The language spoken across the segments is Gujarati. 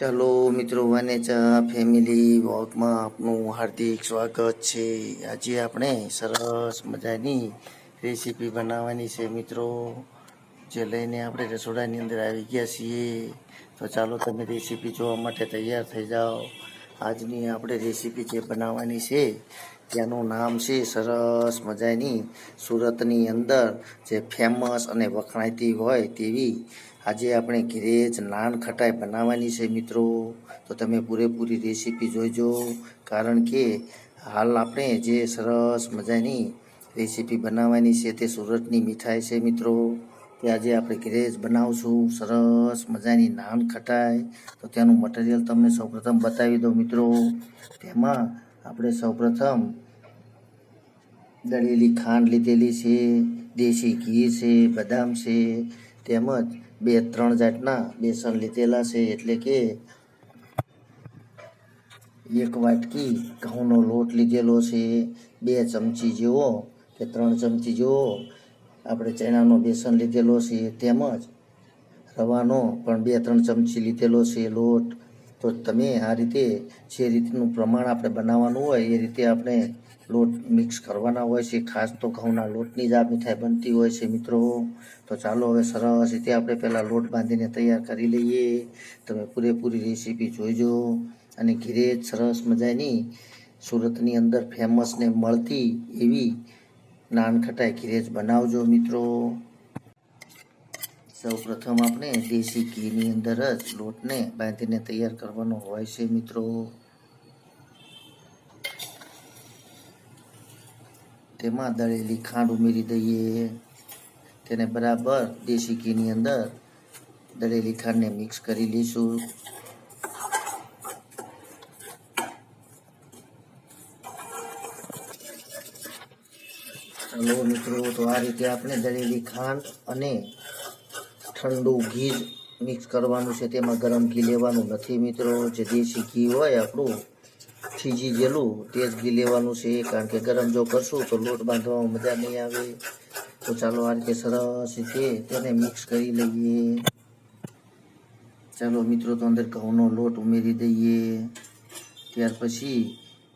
ચાલો મિત્રો વાનેચા ફેમિલી વોકમાં આપનું હાર્દિક સ્વાગત છે. આજે આપણે સરસ મજાની રેસીપી બનાવવાની છે મિત્રો, જે લઈને આપણે રસોડાની અંદર આવી ગયા છીએ. તો ચાલો તમે રેસીપી જોવા માટે તૈયાર થઈ જાઓ. આજની આપણે રેસીપી જે બનાવવાની છે, ત્યાંનું નામ છે સરસ મજાની સુરતની અંદર જે ફેમસ અને વખણાતી હોય તેવી આજે આપણે ઘરે નાન ખટાઈ બનાવવાની છે મિત્રો. તો તમે પૂરેપૂરી રેસીપી જોઈજો. કારણ કે હાલ આપણે જે સરસ મજાની રેસીપી બનાવવાની છે તે સુરતની મીઠાઈ છે મિત્રો. તે આજે આપણે ઘરે જ બનાવશું. સરસ મજાની નાન ખટાઈ તો તેનું મટીરિયલ તમને સૌપ્રથમ બતાવી દઉં મિત્રો. તેમાં આપણે સૌપ્રથમ દળેલી ખાંડ લીધેલી છે, દેશી ઘી છે, બદામ છે, તેમજ બે ત્રણ જાતના બેસન લીધેલા છે એટલે કે એક વાટકી ઘઉંનો લોટ લીધેલો છે, બે ચમચી જેવો કે ત્રણ ચમચી જેવો આપણે ચણાનો બેસન લીધેલો છે તેમજ રવાનો પણ બે ત્રણ ચમચી લીધેલો છે લોટ. તો તમે આ રીતે જે રીતનું પ્રમાણ આપણે બનાવવાનું હોય એ રીતે આપણે લોટ મિક્સ કરવાના હોય છે. ખાસ તો ઘઉંના લોટની જ આ મીઠાઈ બનતી હોય છે મિત્રો. તો ચાલો હવે સરસ રીતે આપણે પહેલાં લોટ બાંધીને તૈયાર કરી લઈએ. તમે પૂરેપૂરી રેસીપી જોઈજો અને ઘીરે સરસ મજાની સુરતની અંદર ફેમસ ને મળતી એવી નાનખટાઈ ઘીરેજ બનાવજો મિત્રો. સૌ પ્રથમ આપણે દેશી ઘીની અંદર જ લોટને બાંધીને તૈયાર કરવાનો હોય છે મિત્રો. તેમાં દળેલી ખાંડ ઉમેરી દઈએ. તેને બરાબર દેશી ઘીની અંદર દળેલી ખાંડને મિક્સ કરી લઈશું. ચાલો મિત્રો, તો આ રીતે આપણે દળેલી ખાંડ અને ઠંડુ ઘી મિક્સ કરવાનું છે. તેમાં ગરમ ઘી લેવાનું નથી મિત્રો. જે દેશી ઘી હોય આપણું થીજી ગયેલું, તેજ ઘી લેવાનું છે, કારણ કે ગરમ જો કરશું તો લોટ બાંધવામાં મજા નહીં આવે. તો ચાલો આ રીતે સરસ રીતે તેને મિક્સ કરી લઈએ. ચાલો મિત્રો, તો અંદર ઘઉંનો લોટ ઉમેરી દઈએ. ત્યાર પછી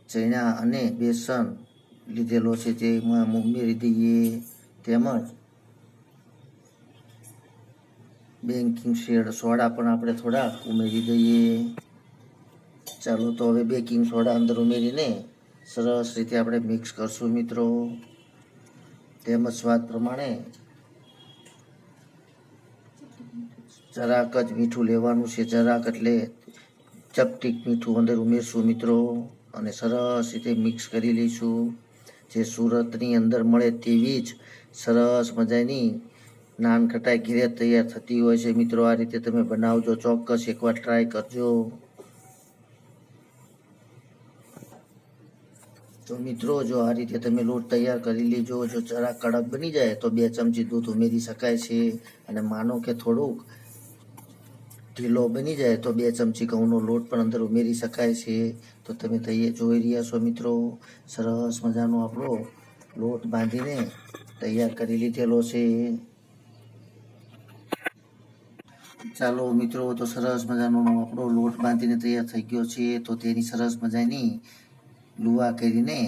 ચણા અને બેસન લીધેલો છે તેમાં ઉમેરી દઈએ. તેમજ બેંકિંગ શેડ સોડા પણ આપણે થોડા ઉમેરી દઈએ. ચાલો તો હવે બેકિંગ સોડા અંદર ઉમેરીને સરસ રીતે આપણે મિક્સ કરશું મિત્રો. તેમજ સ્વાદ પ્રમાણે જરાક જ મીઠું લેવાનું છે, જરાક એટલે ચપટીક મીઠું અંદર ઉમેરશું મિત્રો અને સરસ રીતે મિક્સ કરી લઈશું. જે સુરતની અંદર મળે તેવી જ સરસ મજાની નાન ખટાઈ ઘીરે તૈયાર થતી હોય છે મિત્રો. આ રીતે તમે બનાવજો, ચોક્કસ એકવાર ટ્રાય કરજો. તો મિત્રો, જો આ રીતે તમે લોટ તૈયાર કરી લેજો જો જરા કડક બની જાય, તો બે ચમચી દૂધ ઉમેરી શકાય છે. અને માનો કે થોડુંક ઢીલો બની જાય, તો બે ચમચી ઘઉંનો લોટ પણ અંદર ઉમેરી શકાય છે. તો તમે તૈયાર જોઈ રહ્યા છો મિત્રો, સરસ મજાનો આપણો લોટ બાંધીને તૈયાર કરી લીધેલો છે. ચાલો મિત્રો, તો સરસ મજાનો આપણો લોટ બાંધીને તૈયાર થઈ ગયો છે. તો તેની સરસ મજાની લુવા કરીને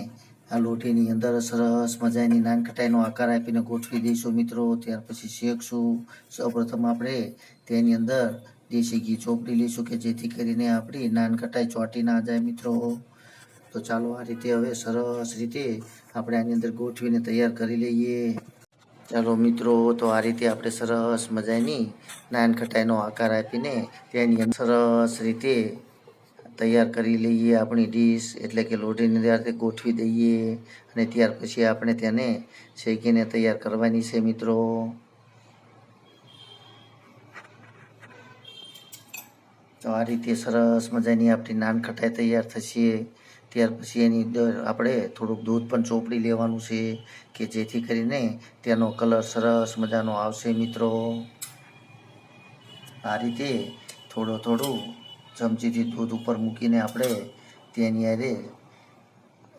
આ લોટીની અંદર સરસ મજાની નાનખટાઈનો આકાર આપીને ગોઠવી દઈશું મિત્રો. ત્યાર પછી શેકશું. સૌપ્રથમ આપણે તેની અંદર દેશી ઘી ચોપડી લઈશું કે જેથી કરીને આપણી નાનખટાઈ ચોટી ના જાય મિત્રો. તો ચાલો આ રીતે હવે સરસ રીતે આપણે આની અંદર ગોઠવીને તૈયાર કરી લઈએ. ચાલો મિત્રો, તો આ રીતે આપણે સરસ મજાની નાનખટાઈનો આકાર આપીને તેની અંદર સરસ રીતે તૈયાર કરી લઈએ આપણી ડીશ, એટલે કે લોઢીની રીતે ગોઠવી દઈએ અને ત્યાર પછી આપણે તેને શેકીને તૈયાર કરવાની છે મિત્રો. તો આ રીતે સરસ મજાની આપણી નાન ખટાઈ તૈયાર થશે. ત્યાર પછી એની આપણે થોડુંક દૂધ પણ ચોપડી લેવાનું છે, કે જેથી કરીને તેનો કલર સરસ મજાનો આવશે મિત્રો. આ રીતે થોડું થોડું ચમચીથી દૂધ ઉપર મૂકીને આપણે તેની આરે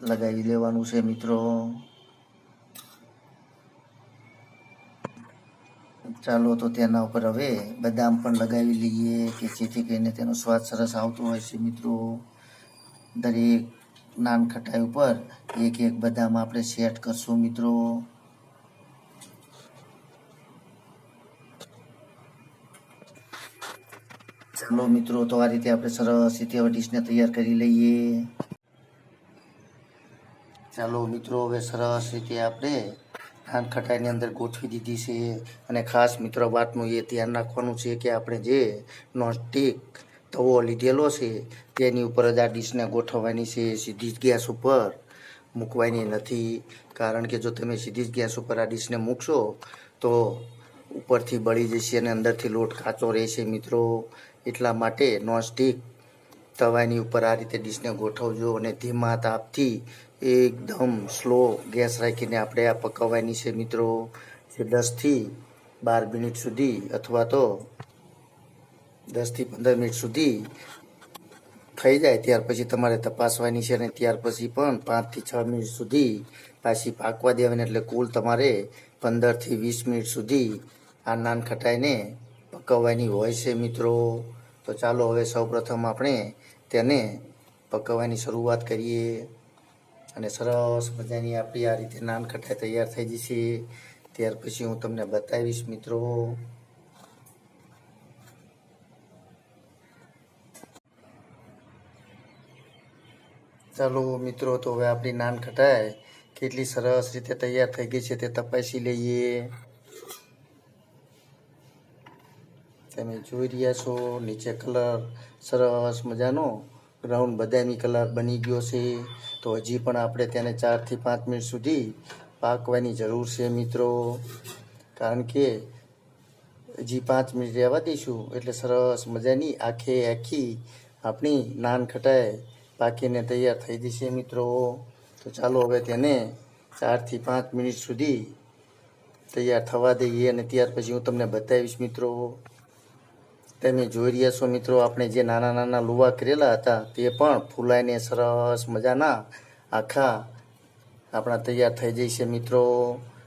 લગાવી લેવાનું છે મિત્રો. ચાલો તો તેના ઉપર હવે બદામ પણ લગાવી લઈએ કે જેથી કરીને તેનો સ્વાદ સરસ આવતો હોય છે મિત્રો. દરેક નાન ખટાઈ ઉપર એક એક બદામ આપણે સેટ કરશું મિત્રો. ચાલો મિત્રો, તો આ રીતે આપણે સરસ રીતે હવે ડીશને તૈયાર કરી લઈએ. ચાલો મિત્રો, હવે સરસ રીતે આપણે નાન ખટાઈની અંદર ગોઠવી દીધી છે અને ખાસ મિત્રો વાતનું એ ધ્યાન રાખવાનું છે કે આપણે જે નોનસ્ટિક તવો લીધેલો છે, તેની ઉપર જ આ ડીશને ગોઠવવાની છે. સીધી જ ગેસ ઉપર મૂકવાની નથી. કારણ કે જો તમે સીધી જ ગેસ ઉપર આ ડીશને મૂકશો, તો ઉપરથી બળી જશે અને અંદરથી લોટ કાચો રહેશે. મિત્રો, એટલા માટે નોનસ્ટિક તવાની ઉપર આ રીતે ડીશને ગોઠવજો અને ધીમા તાપથી એકદમ સ્લો ગેસ રાખીને આપણે આ પકવવાની છે. મિત્રો, જે દસથી બાર મિનિટ સુધી અથવા તો દસથી પંદર મિનિટ સુધી થઈ જાય, ત્યાર પછી તમારે તપાસવાની છે અને ત્યાર પછી પણ પાંચથી છ મિનિટ સુધી પાછી પાકવા દેવાની. એટલે કુલ તમારે પંદરથી વીસ મિનિટ સુધી આ નાન ખટાઈને પકવવાની હોય છે મિત્રો. તો ચાલો હવે સૌપ્રથમ આપણે તેને પકવવાની શરૂઆત કરીએ. અને સરસ મજાની આપણી આ રીતે નાન ખટાઈ તૈયાર થઈ જશે. ત્યાર પછી હું તમને બતાવીશ મિત્રો. ચાલો મિત્રો, તો હવે આપણી નાન ખટાઈ કેટલી સરસ રીતે તૈયાર થઈ ગઈ છે તે તપાસી લઈએ. તમે જોઈ રહ્યા છો, નીચે કલર, સરસ મજાનો. ગ્રાઉન્ડ બદામી કલર બની ગયો છે. તો હજી પણ આપણે તેને ચારથી પાંચ મિનિટ સુધી પાકવાની જરૂર છે મિત્રો. કારણ કે હજી પાંચ મિનિટ રહેવા દઈશું, એટલે સરસ મજાની આખે આખી આપણી નાન ખટાઈ પાકીને તૈયાર થઈ જશે મિત્રો. તો ચાલો હવે તેને ચારથી પાંચ મિનિટ સુધી તૈયાર થવા દઈએ અને ત્યાર પછી હું તમને બતાવીશ મિત્રો. તમે જોઈ રહ્યા છો મિત્રો, આપણે જે નાના નાના લુવા કરેલા હતા તે પણ ફૂલાઈને સરસ મજાના આખા આપણા તૈયાર થઈ જશે મિત્રો.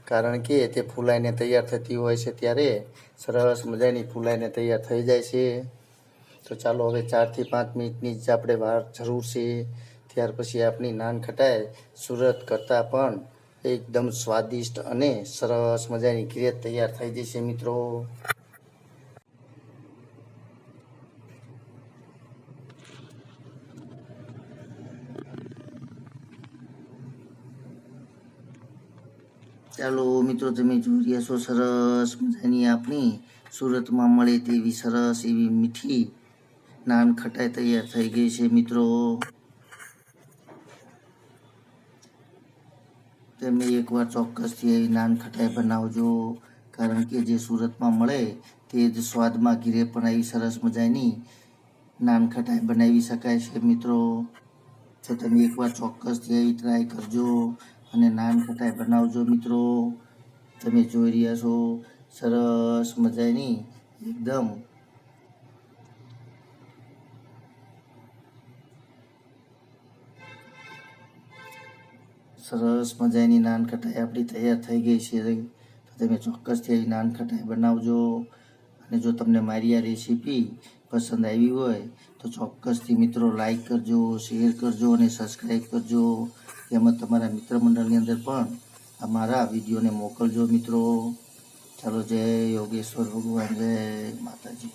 કારણ કે તે ફૂલાઈને તૈયાર થતી હોય છે ત્યારે સરસ મજાની ફૂલાઈને તૈયાર થઈ જાય છે. તો ચાલો હવે ચારથી પાંચ મિનિટની જ આપણે વાર જરૂર છે. ત્યાર પછી આપણી નાન ખટાઈ સુરત કરતાં પણ એકદમ સ્વાદિષ્ટ અને સરસ મજાની ક્રિયા તૈયાર થઈ જશે મિત્રો. ચાલો મિત્રો, તમે જોઈ રહ્યા છો સરસ મજાની આપણી સુરતમાં મળે તેવી સરસ એવી મીઠી નાન ખટાઈ તૈયાર થઈ ગઈ છે મિત્રો. તમે એકવાર ચોક્કસથી એવી નાન ખટાઈ બનાવજો. કારણ કે જે સુરતમાં મળે તે જ સ્વાદમાં ઘીરે પણ આવી સરસ મજાની નાન ખટાઈ બનાવી શકાય છે મિત્રો. તો તમે એકવાર ચોક્કસથી એવી ટ્રાય કરજો અને નાન ખટાઈ બનાવજો મિત્રો. તમે જોઈ રહ્યા છો સરસ મજાની એકદમ સરસ મજાની નાન ખટાઈ આપણી તૈયાર થઈ ગઈ છે. તો તમે ચોક્કસથી એવી નાન ખટાઈ બનાવજો. અને જો તમને મારી આ રેસીપી પસંદ આવી હોય, તો ચોક્કસથી મિત્રો લાઈક કરજો શેર કરજો અને સબસ્ક્રાઈબ કરજો. તેમજ તમારા મિત્ર મંડળની અંદર પણ અમારા વિડીયોને મોકલજો મિત્રો. ચાલો જય યોગેશ્વર ભગવાન, જય માતાજી.